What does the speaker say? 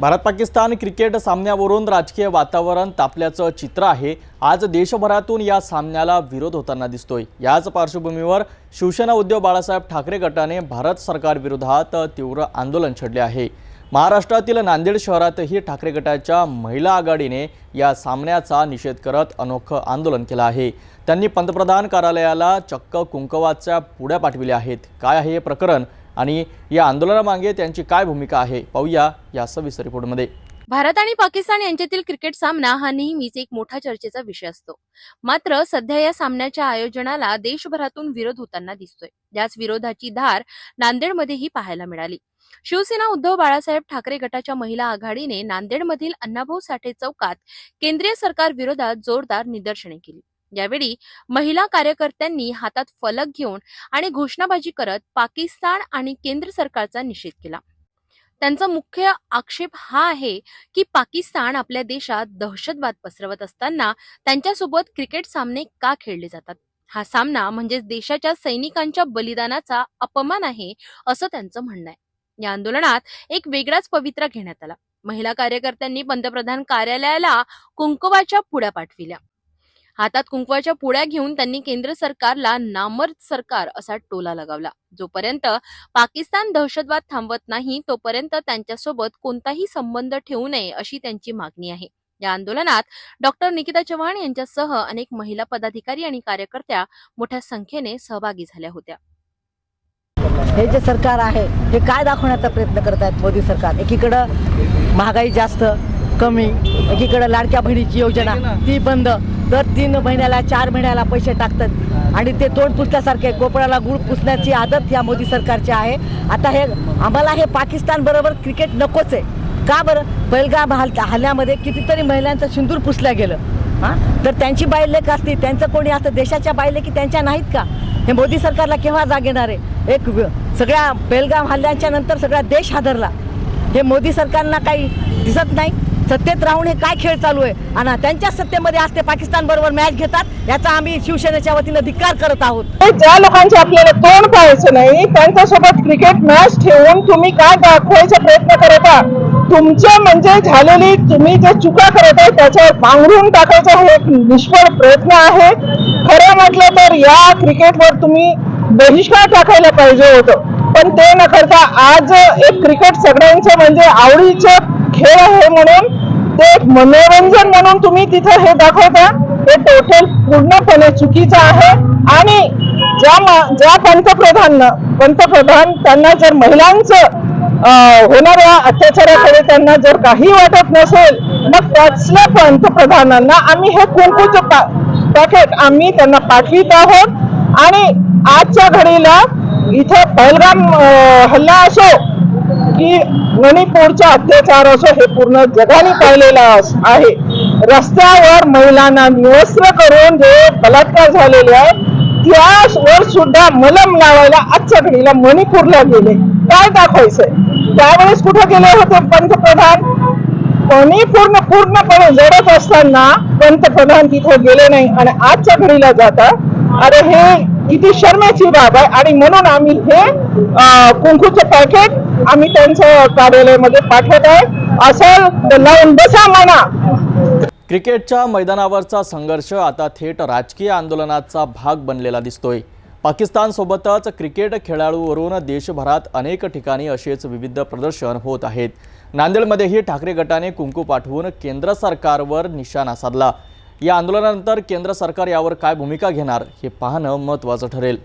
Bharat Pakistan cricket सामन्यावरून राजकीय वातावरण तापल्याचं चित्र आहे. आज देशभरातून या सामन्याला विरोध होताना दिसतोय. याच पार्श्वभूमीवर शिवसेना उद्धव बाळासाहेब ठाकरे गटाने भारत सरकारविरोधात तीव्र आंदोलन छेडले आहे. महाराष्ट्रातील नांदेड शहरातही ठाकरे गटाच्या महिला आघाडीने या सामन्याचा निषेध करत अनोखं आंदोलन केलं आहे. त्यांनी पंतप्रधान कार्यालयाला चक्क कुंकवाच्या पुड्या पाठविल्या आहेत. काय आहे हे प्रकरण? आणि या आंदोलनामागे त्यांची काय भूमिका आहे पाहूया या सविस्तर रिपोर्टमध्ये. भारत आणि पाकिस्तान यांच्यातील क्रिकेट सामना हा नेहमीच एक मोठा चर्चेचा विषय असतो. मात्र सध्या या सामन्याच्या आयोजनाला देशभरातून विरोध होताना दिसतोय. याच विरोधाची धार नांदेडमध्येही पाहायला मिळाली. शिवसेना उद्धव बाळासाहेब ठाकरे गटाच्या महिला आघाडीने नांदेडमधील अण्णाभाऊ साठे चौकात केंद्रीय सरकार विरोधात जोरदार निदर्शने केली. यावेळी महिला कार्यकर्त्यांनी हातात फलक घेऊन आणि घोषणाबाजी करत पाकिस्तान आणि केंद्र सरकारचा निषेध केला. त्यांचा मुख्य आक्षेप हा आहे की पाकिस्तान आपल्या देशात दहशतवाद पसरवत असताना त्यांच्यासोबत क्रिकेट सामने का खेळले जातात? हा सामना म्हणजेच देशाच्या सैनिकांच्या बलिदानाचा अपमान आहे असं त्यांचं म्हणणं आहे. या आंदोलनात एक वेगळाच पवित्रा घेण्यात आला. महिला कार्यकर्त्यांनी पंतप्रधान कार्यालयाला कुंकवाच्या पुड्या पाठविल्या. हातात कुंकवाच्या पुड्या घेऊन त्यांनी केंद्र सरकारला नामर्द सरकार असा टोला लगावला. जोपर्यंत पाकिस्तान दहशतवाद थांबवत नाही तोपर्यंत त्यांच्यासोबत कोणताही संबंध ठेवू नये अशी त्यांची मागणी आहे. या आंदोलनात डॉक्टर निकिता चव्हाण यांच्यासह अनेक महिला पदाधिकारी आणि कार्यकर्त्या मोठ्या संख्येने सहभागी झाल्या होत्या. हे जे सरकार आहे हे काय दाखवण्याचा प्रयत्न करत आहेत मोदी सरकार? एकीकडं महागाई जास्त कमी एकीकडं लाडक्या बहिणीची योजना ती बंद. दर तीन महिन्याला चार महिन्याला पैसे टाकतात. आणि ते तोंड पुसल्यासारखे कोपऱ्याला गुळ पुसण्याची आदत या मोदी सरकारची आहे. आता हे आम्हाला हे पाकिस्तान बरोबर क्रिकेट नकोच आहे. का बरं? बैलगाम हल हल्ल्यामध्ये कितीतरी महिलांचं सिंदूर पुसल्या गेलं. हां? तर त्यांची बायलेख असती त्यांचं कोणी असतं? देशाच्या बायलेखी त्यांच्या नाहीत का? हे मोदी सरकारला केव्हा जाग येणार आहे? एक सगळ्या बेलगाम हल्ल्यांच्या नंतर सगळा देश हादरला. हे मोदी सरकारला काही दिसत नाही? सत्तेत राहून हे काय खेळ चालू आहे? आणि त्यांच्या सत्तेमध्ये असते पाकिस्तान बरोबर मॅच घेतात याचा आम्ही शिवसेनेच्या वतीनं धिक्कार करत आहोत. ज्या लोकांचे आपल्याला तोंड पाहायचं नाही त्यांच्यासोबत क्रिकेट मॅच ठेवून तुम्ही काय दाखवायचा प्रयत्न करता? तुमच्या म्हणजे झालेली तुम्ही जे चुका करत आहे त्याच्यावर पांघरून टाकायचा हे एक निष्फळ प्रयत्न आहे. खरं म्हटलं तर या क्रिकेटवर तुम्ही बहिष्कार टाकायला पाहिजे होतं. पण ते न करता आज एक क्रिकेट सगळ्यांचं म्हणजे आवडीचं खेळ आहे म्हणून ते एक मनोरंजन म्हणून तुम्ही तिथं हे दाखवता. हे टोटल पूर्णपणे चुकीचं आहे. आणि ज्या ज्या पंतप्रधान पंतप्रधान त्यांना जर महिलांचं अं, होणाऱ्या अत्याचाराकडे त्यांना जर काही वाटत नसेल मग त्याचल्या पंतप्रधानांना आम्ही हे कुंकूचं पा पॅकेट आम्ही त्यांना पाठवित आहोत. आणि आजच्या घडीला इथं पहलगाम हल्ला असो की मणिपूरचा अत्याचार असो हे पूर्ण जगाने पाहिलेला आहे. रस्त्यावर महिलांना निवस्त्र करून जे बलात्कार झालेले आहे त्यावर सुद्धा मलम लावायला आजच्या घडीला मणिपूरला गेले. काय दाखवायचंय? त्यावेळेस कुठे गेले होते पंतप्रधान? मणिपूर पूर्णपणे लढत असताना पंतप्रधान तिथे गेले नाही आणि आजच्या घडीला जाता अरे हे किती शर्माची बाब आहे. आणि म्हणून आम्ही हे कुंकूचं पॅकेट आम्ही त्यांच्या कार्यालयामध्ये पाठवत आहे. असं लावून बसा म्हणा. क्रिकेटच्या मैदानावरचा संघर्ष आता थेट राजकीय आंदोलनाचा भाग बनलेला दिसतोय. पाकिस्तानसोबतच क्रिकेट खेळाडूवरून देशभरात अनेक ठिकाणी असेच विविध प्रदर्शन होत आहेत. नांदेडमध्येही ठाकरे गटाने कुंकू पाठवून केंद्र सरकारवर निशाणा साधला. या आंदोलनानंतर केंद्र सरकार यावर काय भूमिका घेणार हे पाहणं महत्त्वाचं ठरेल.